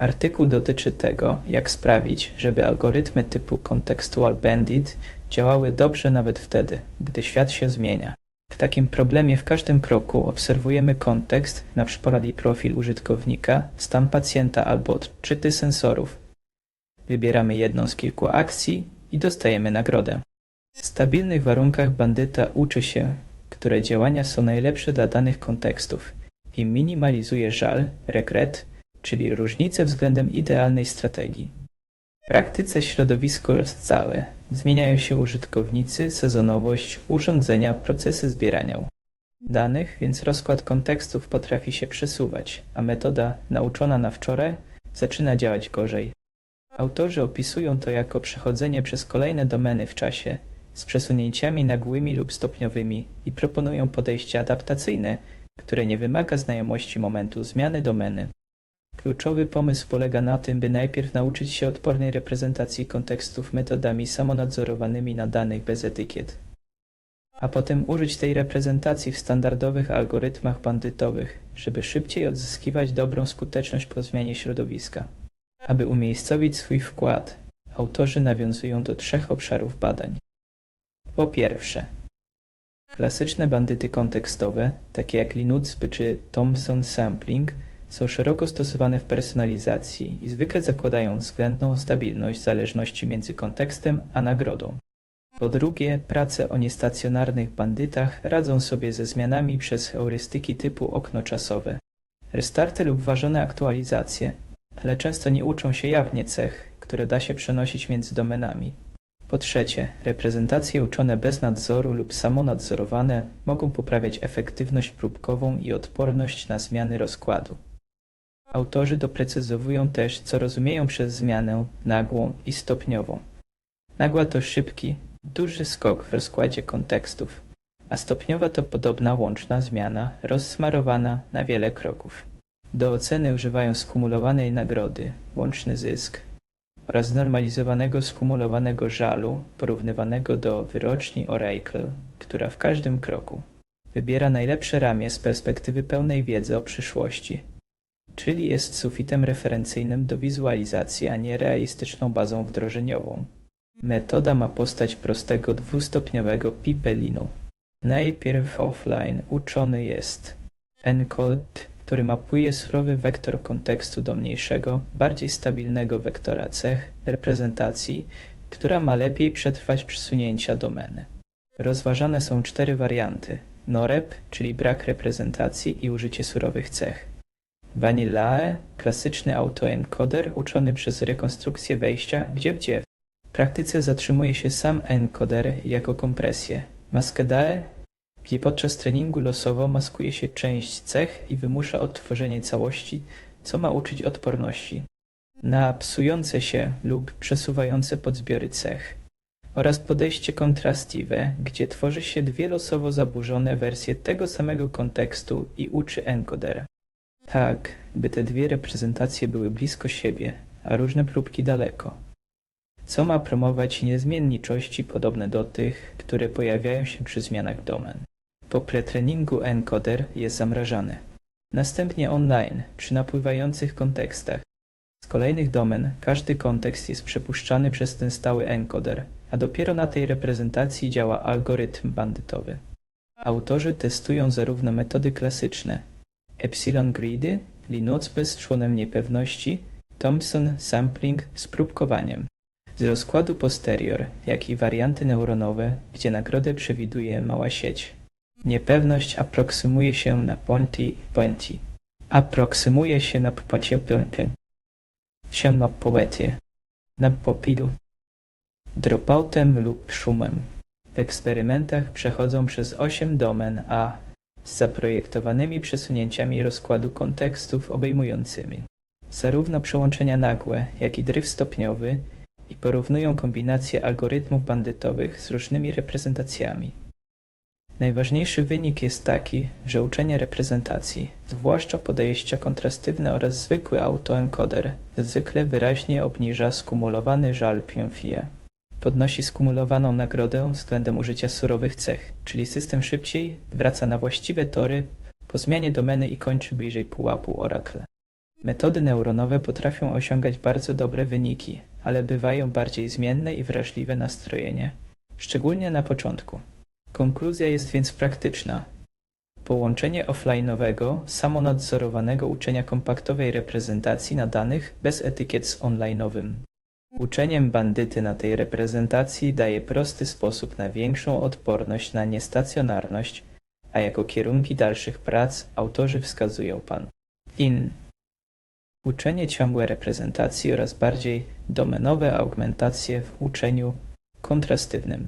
Artykuł dotyczy tego, jak sprawić, żeby algorytmy typu Contextual Bandit działały dobrze nawet wtedy, gdy świat się zmienia. W takim problemie w każdym kroku obserwujemy kontekst, np. profil użytkownika, stan pacjenta albo odczyty sensorów. Wybieramy jedną z kilku akcji i dostajemy nagrodę. W stabilnych warunkach bandyta uczy się, które działania są najlepsze dla danych kontekstów i minimalizuje żal, regret, czyli różnice względem idealnej strategii. W praktyce środowisko jest całe. Zmieniają się użytkownicy, sezonowość, urządzenia, procesy zbierania danych, więc rozkład kontekstów potrafi się przesuwać, a metoda nauczona na wczoraj zaczyna działać gorzej. Autorzy opisują to jako przechodzenie przez kolejne domeny w czasie, z przesunięciami nagłymi lub stopniowymi i proponują podejście adaptacyjne, które nie wymaga znajomości momentu zmiany domeny. Kluczowy pomysł polega na tym, by najpierw nauczyć się odpornej reprezentacji kontekstów metodami samonadzorowanymi na danych bez etykiet, a potem użyć tej reprezentacji w standardowych algorytmach bandytowych, żeby szybciej odzyskiwać dobrą skuteczność po zmianie środowiska. Aby umiejscowić swój wkład, autorzy nawiązują do trzech obszarów badań. Po pierwsze, klasyczne bandyty kontekstowe, takie jak Linuxby czy Thomson Sampling, są szeroko stosowane w personalizacji i zwykle zakładają względną stabilność zależności między kontekstem a nagrodą. Po drugie, prace o niestacjonarnych bandytach radzą sobie ze zmianami przez heurystyki typu okno czasowe. Restarty lub ważone aktualizacje, ale często nie uczą się jawnie cech, które da się przenosić między domenami. Po trzecie, reprezentacje uczone bez nadzoru lub samonadzorowane mogą poprawiać efektywność próbkową i odporność na zmiany rozkładu. Autorzy doprecyzowują też, co rozumieją przez zmianę nagłą i stopniową. Nagła to szybki, duży skok w rozkładzie kontekstów, a stopniowa to podobna łączna zmiana rozsmarowana na wiele kroków. Do oceny używają skumulowanej nagrody, łączny zysk oraz znormalizowanego skumulowanego żalu porównywanego do wyroczni Oracle, która w każdym kroku wybiera najlepsze ramię z perspektywy pełnej wiedzy o przyszłości, czyli jest sufitem referencyjnym do wizualizacji, a nie realistyczną bazą wdrożeniową. Metoda ma postać prostego dwustopniowego pipelinu. Najpierw offline uczony jest encode, który mapuje surowy wektor kontekstu do mniejszego, bardziej stabilnego wektora cech reprezentacji, która ma lepiej przetrwać przesunięcia domeny. Rozważane są cztery warianty. NOREP, czyli brak reprezentacji i użycie surowych cech. Vanillae, klasyczny autoencoder uczony przez rekonstrukcję wejścia gdzie gdzie. W praktyce zatrzymuje się sam encoder jako kompresję. Masquedae, gdzie podczas treningu losowo maskuje się część cech i wymusza odtworzenie całości, co ma uczyć odporności na psujące się lub przesuwające podzbiory cech oraz podejście kontrastive, gdzie tworzy się dwie losowo zaburzone wersje tego samego kontekstu i uczy encoder. Tak, by te dwie reprezentacje były blisko siebie, a różne próbki daleko. Co ma promować niezmienniczości podobne do tych, które pojawiają się przy zmianach domen. Po pretreningu encoder jest zamrażany. Następnie online, przy napływających kontekstach. Z kolejnych domen każdy kontekst jest przepuszczany przez ten stały encoder, a dopiero na tej reprezentacji działa algorytm bandytowy. Autorzy testują zarówno metody klasyczne, Epsilon Greedy, Linux bez członem niepewności, Thomson Sampling z próbkowaniem. Z rozkładu posterior, jak i warianty neuronowe, gdzie nagrodę przewiduje mała sieć. Niepewność aproksymuje się na Ponty Pointy. Aproksymuje się na Popacie Pointy. Się na Poetie. Na Popilu. Dropoutem lub szumem. W eksperymentach przechodzą przez 8 domen A z zaprojektowanymi przesunięciami rozkładu kontekstów obejmującymi zarówno przełączenia nagłe, jak i dryf stopniowy i porównują kombinacje algorytmów bandytowych z różnymi reprezentacjami. Najważniejszy wynik jest taki, że uczenie reprezentacji, zwłaszcza podejścia kontrastywne oraz zwykły autoencoder, zwykle wyraźnie obniża skumulowany żal Pionfie. Podnosi skumulowaną nagrodę względem użycia surowych cech, czyli system szybciej wraca na właściwe tory po zmianie domeny i kończy bliżej pułapu Oracle. Metody neuronowe potrafią osiągać bardzo dobre wyniki, ale bywają bardziej zmienne i wrażliwe na strojenie, szczególnie na początku. Konkluzja jest więc praktyczna. Połączenie offline'owego, samonadzorowanego uczenia kompaktowej reprezentacji na danych bez etykiet z online'owym. Uczeniem bandyty na tej reprezentacji daje prosty sposób na większą odporność na niestacjonarność, a jako kierunki dalszych prac autorzy wskazują pan in. Uczenie ciągłe reprezentacji oraz bardziej domenowe augmentacje w uczeniu kontrastywnym.